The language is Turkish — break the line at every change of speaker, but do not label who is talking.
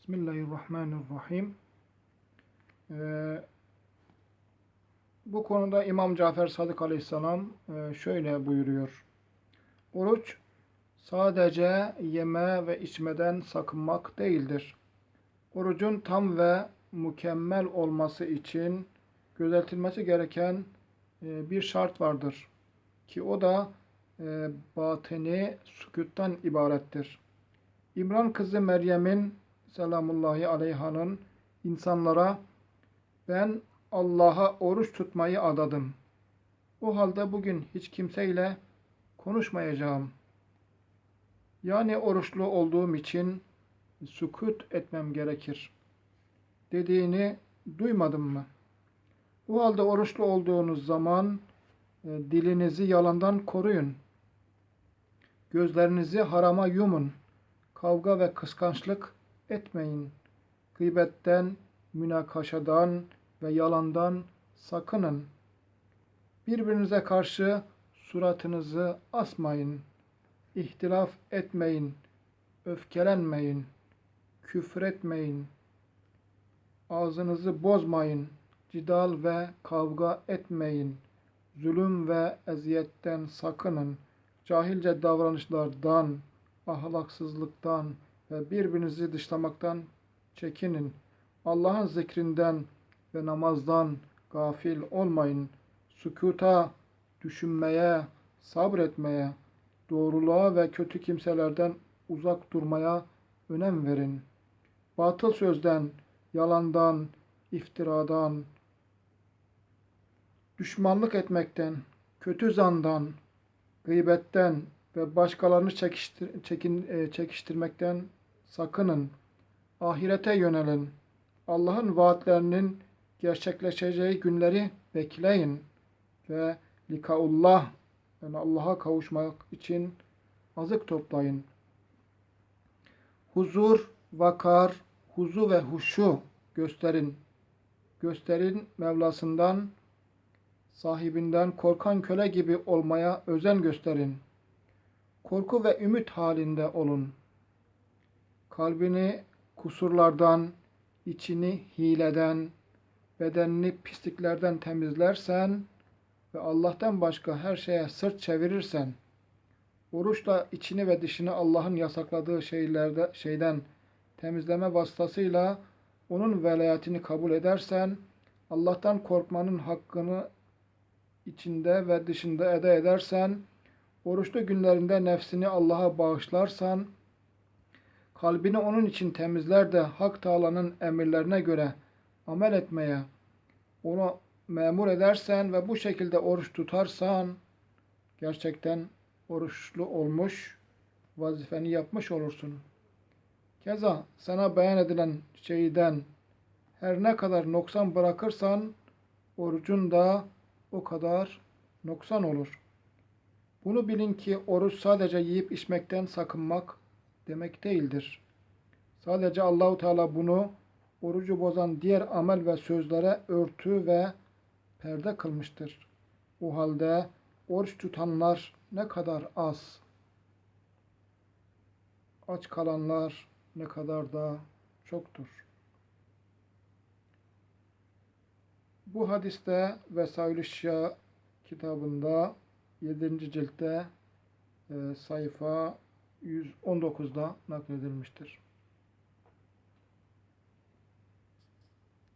Bismillahirrahmanirrahim. Ee, bu konuda İmam Cafer Sadık Aleyhisselam e, şöyle buyuruyor. Oruç sadece yeme ve içmeden sakınmak değildir. Orucun tam ve mükemmel olması için gözetilmesi gereken e, bir şart vardır. Ki o da e, batini sükuttan ibarettir. İmran kızı Meryem'in selamullahi aleyhanın insanlara ben Allah'a oruç tutmayı adadım. O halde bugün hiç kimseyle konuşmayacağım. Yani oruçlu olduğum için sükut etmem gerekir. Dediğini duymadın mı? O halde oruçlu olduğunuz zaman e, dilinizi yalandan koruyun. Gözlerinizi harama yumun. Kavga ve kıskançlık etmeyin. Gıybetten, münakaşadan ve yalandan sakının. Birbirinize karşı suratınızı asmayın. İhtilaf etmeyin. Öfkelenmeyin. Küfretmeyin. Ağzınızı bozmayın. Cidal ve kavga etmeyin. Zulüm ve eziyetten sakının. Cahilce davranışlardan, ahlaksızlıktan birbirinizi dışlamaktan çekinin. Allah'ın zikrinden ve namazdan gafil olmayın. Sükuta, düşünmeye, sabretmeye, doğruluğa ve kötü kimselerden uzak durmaya önem verin. Batıl sözden, yalandan, iftiradan, düşmanlık etmekten, kötü zandan, gıybetten ve başkalarını çekiştir, çekin, e, çekiştirmekten sakının. Ahirete yönelin. Allah'ın vaatlerinin gerçekleşeceği günleri bekleyin ve likaullah yani Allah'a kavuşmak için azık toplayın. Huzur, vakar, huzu ve huşu gösterin. Gösterin Mevlasından, sahibinden korkan köle gibi olmaya özen gösterin. Korku ve ümit halinde olun. Kalbini kusurlardan, içini hileden, bedenini pisliklerden temizlersen ve Allah'tan başka her şeye sırt çevirirsen, oruçla içini ve dışını Allah'ın yasakladığı şeylerde şeyden temizleme vasıtasıyla onun velayetini kabul edersen, Allah'tan korkmanın hakkını içinde ve dışında eda edersen, oruçlu günlerinde nefsini Allah'a bağışlarsan, kalbini onun için temizler de Hak Teala'nın emirlerine göre amel etmeye onu memur edersen ve bu şekilde oruç tutarsan gerçekten oruçlu olmuş, vazifeni yapmış olursun. Keza sana beyan edilen şeyden her ne kadar noksan bırakırsan orucun da o kadar noksan olur. Bunu bilin ki oruç sadece yiyip içmekten sakınmak demek değildir. Sadece Allahu Teala bunu orucu bozan diğer amel ve sözlere örtü ve perde kılmıştır. O halde oruç tutanlar ne kadar az, aç kalanlar ne kadar da çoktur. Bu hadiste Vesail-i Şia kitabında 7. ciltte e, sayfa 119'da nakledilmiştir.